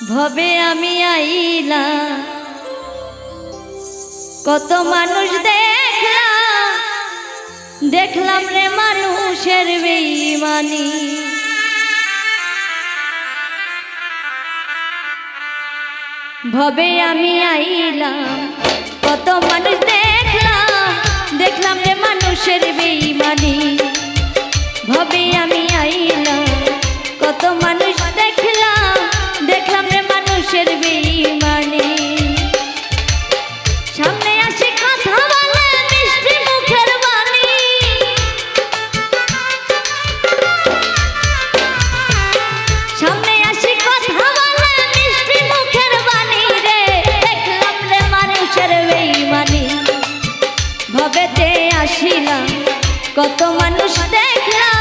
ভবে আমি আইলা কত মানুষ দেখলাম দেখলাম রে মানুষের বেইমানি ভবে আমি আইলাম, কত মানুষ সবেতে আসিলাম? কত মানুষ দেখলাম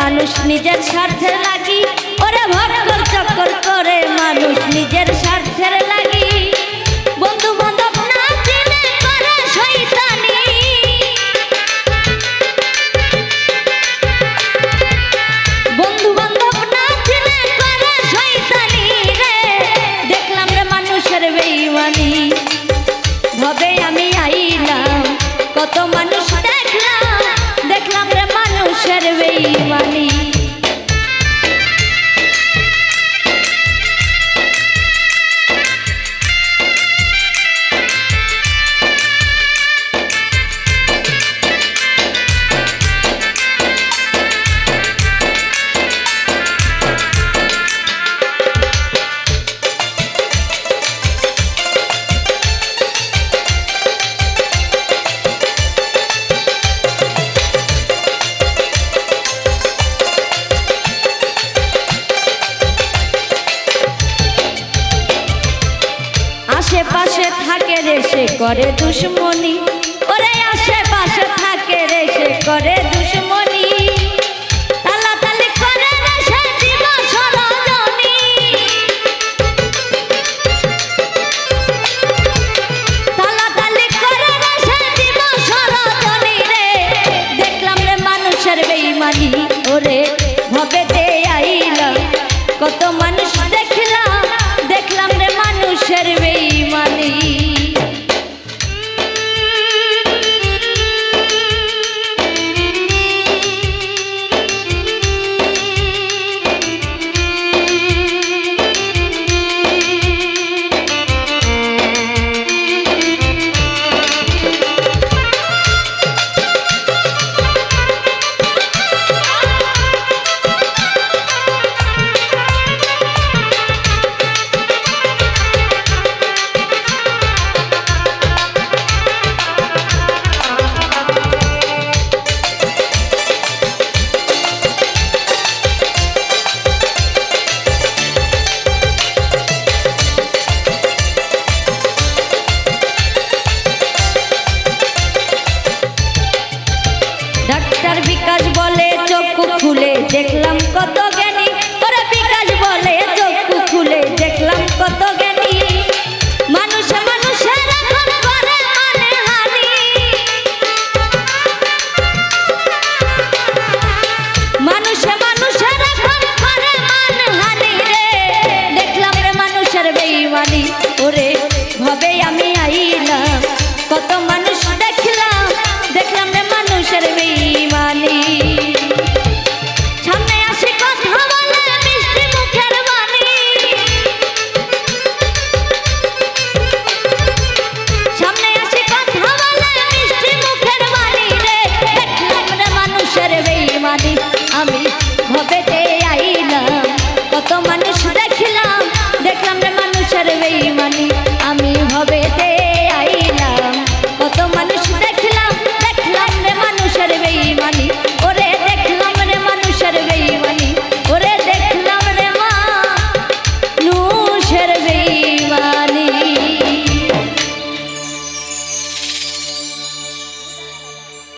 মানুষ নিজের স্বার্থে লাগি। ওরে ভর করতে করে দুশ্মনী। ওরে আশেপাশে থাকে রে সে করে